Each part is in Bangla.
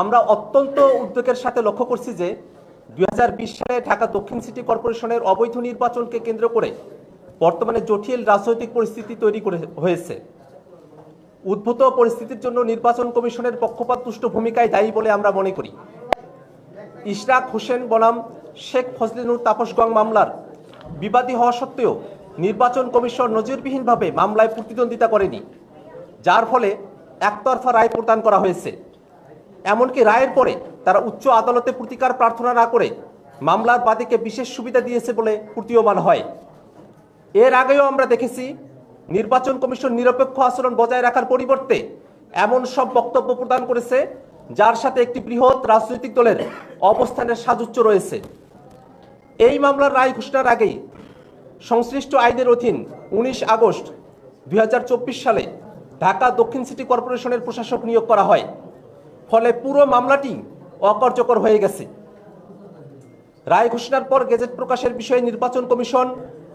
আমরা অত্যন্ত উদ্বেগের সাথে লক্ষ্য করছি যে দু হাজার বিশ সালে ঢাকা দক্ষিণ সিটি কর্পোরেশনের অবৈধ নির্বাচনকে কেন্দ্র করে বর্তমানে জটিল রাজনৈতিক পরিস্থিতি তৈরি করে হয়েছে। উদ্ভূত পরিস্থিতির জন্য নির্বাচন কমিশনের পক্ষপাতদুষ্ট ভূমিকায় দায়ী বলে আমরা মনে করি। ইশরাক হোসেন বনাম, শেখ ফজলিনুর তাপস গং মামলার বিবাদী হওয়া সত্ত্বেও নির্বাচন কমিশন নজিরবিহীনভাবে মামলায় প্রতিদ্বন্দ্বিতা করেনি, যার ফলে একতরফা রায় প্রদান করা হয়েছে। এমনকি রায়ের পরে তারা উচ্চ আদালতে প্রতিকার প্রার্থনা না করে মামলার বাদীকে বিশেষ সুবিধা দিয়েছে বলে প্রতীয়মান হয়। এর আগেও আমরা দেখেছি নির্বাচন কমিশন নিরপেক্ষ আচরণ বজায় রাখার পরিবর্তে এমন সব বক্তব্য প্রদান করেছে, যার সাথে একটি বৃহৎ রাজনৈতিক দলের অবস্থানের সাজুচ্য রয়েছে। এই মামলার রায় ঘোষণার আগেই সংশ্লিষ্ট আইনের অধীন উনিশ আগস্ট দুই হাজার চব্বিশ সালে ঢাকা দক্ষিণ সিটি কর্পোরেশনের প্রশাসক নিয়োগ করা হয়। ফলে পুরো মামলাটি অকার্যকর হয়ে গেছে। রায় ঘোষণার পর গেজেট প্রকাশের বিষয়ে নির্বাচন কমিশন,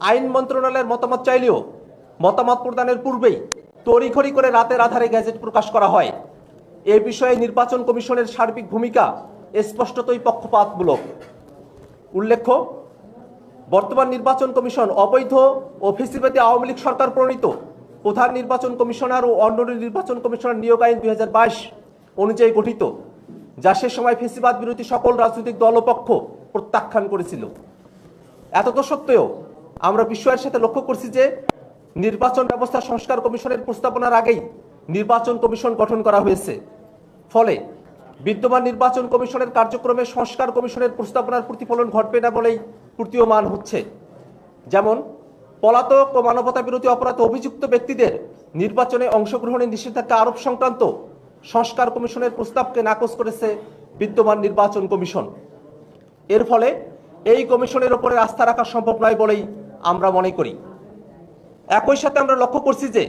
আইন মন্ত্রণালয়ের মতামত চাইলেও মতামত প্রদানের পূর্বেই তড়িঘড়ি করে রাতের আধারে গেজেট প্রকাশ করা হয়। এ বিষয়ে নির্বাচন কমিশনের সার্বিক ভূমিকা স্পষ্টতই পক্ষপাতমূলক। উল্লেখ্য, বর্তমান নির্বাচন কমিশন অবৈধ ও আওয়ামী লীগ সরকার প্রণীত প্রধান নির্বাচন কমিশনার ও অন্য নির্বাচন কমিশনার নিয়োগ আইন দুই হাজার বাইশ অনুযায়ী গঠিত, যা সে সময় ফেসিবাদ বিরোধী সকল রাজনৈতিক দল ও পক্ষ প্রত্যাখ্যান করেছিল। এত তো সত্ত্বেও আমরা বিষয়ের সাথে লক্ষ্য করছি যে নির্বাচন ব্যবস্থা সংস্কার কমিশনের প্রস্তাবনার আগেই নির্বাচন কমিশন গঠন করা হয়েছে। ফলে বিদ্যমান নির্বাচন কমিশনের কার্যক্রমে সংস্কার কমিশনের প্রস্তাবনার প্রতিফলন ঘটবে না বলেই প্রতীয়মান হচ্ছে। যেমন, পলাতক ও মানবতা বিরোধী অপরাধে অভিযুক্ত ব্যক্তিদের নির্বাচনে অংশগ্রহণে নিষেধাজ্ঞা আরোপ সংক্রান্ত সংস্কার কমিশনের প্রস্তাবকে নাকচ করেছে বিদ্যমান নির্বাচন কমিশন। এর ফলে এই কমিশনের ওপরে আস্থা রাখা সম্ভব নয় বলেই আমরা মনে করি। একই সাথে আমরা লক্ষ্য করছি যে,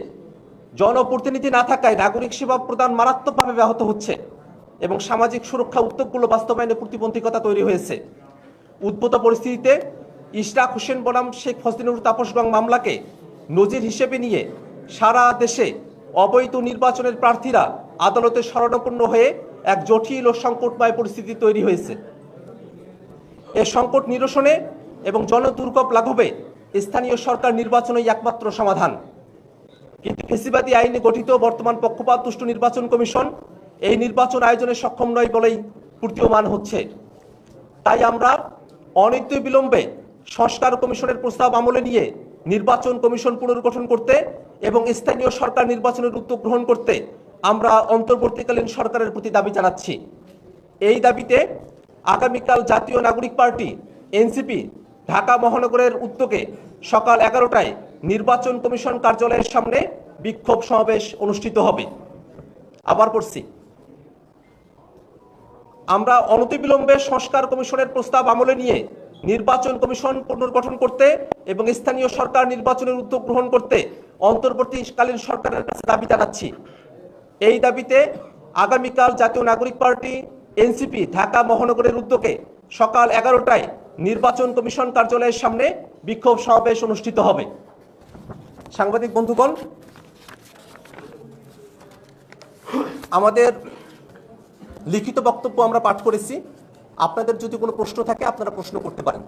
জনপ্রতিনিধি না থাকায় নাগরিক সেবা প্রদান মারাত্মকভাবে ব্যাহত হচ্ছে এবং সামাজিক সুরক্ষা উদ্যোগগুলো বাস্তবায়নে প্রতিবন্ধকতা তৈরি হয়েছে। উদ্ভূত পরিস্থিতিতে ইশরাক হোসেন বনাম, শেখ ফজলিনুর তাপসগং মামলাকে নজির হিসেবে নিয়ে সারা দেশে অবৈধ নির্বাচনের প্রার্থীরা আদালতে শরণাপন্ন হয়ে এক জটিল ও সংকটময় পরিস্থিতি তৈরি হয়েছে। এ সংকট নিরসনে এবং জনদুর্ভোগ লাঘবে স্থানীয় সরকার নির্বাচনই একমাত্র সমাধান। কিন্তু ফেসিবাদী আইনে গঠিত বর্তমান পক্ষপাত দুষ্ট নির্বাচন কমিশন এই নির্বাচন আয়োজনে সক্ষম নয় বলেই প্রতীয়মান হচ্ছে। তাই আমরা অনিত্য বিলম্বে সংস্কার কমিশনের প্রস্তাব আমলে নিয়ে নির্বাচন কমিশন পুনর্গঠন করতে এবং স্থানীয় সরকার নির্বাচনের উদ্যোগ গ্রহণ করতে আমরা অন্তর্বর্তীকালীন সরকারের প্রতি দাবি জানাচ্ছি। এই দাবিতে আগামীকাল জাতীয় নাগরিক পার্টি, এনসিপি, ঢাকা মহানগরের উদ্যোগে সকাল এগারোটায় নির্বাচন কমিশন কার্যালয়ের সামনে বিক্ষোভ সমাবেশ অনুষ্ঠিত হবে। আবার পড়ছি। আমরা অনতিবিলম্বে সংস্কার কমিশনের প্রস্তাব আমলে নিয়ে নির্বাচন কমিশন পুনর্গঠন করতে এবং স্থানীয় সরকার নির্বাচনের উদ্যোগ গ্রহণ করতে অন্তর্বর্তীকালীন সরকারের কাছে দাবি জানাচ্ছি। এই দাবিতে আগামীকাল জাতীয় নাগরিক পার্টি, এনসিপি, ঢাকা মহানগরের উদ্যোগে সকাল এগারোটায় নির্বাচন কমিশন কার্যালয়ের সামনে বিক্ষোভ সমাবেশ অনুষ্ঠিত হবে। সাংবাদিক বন্ধুগণ, আমাদের লিখিত বক্তব্য আমরা পাঠ করেছি। আপনাদের যদি কোনো প্রশ্ন থাকে, আপনারা প্রশ্ন করতে পারেন।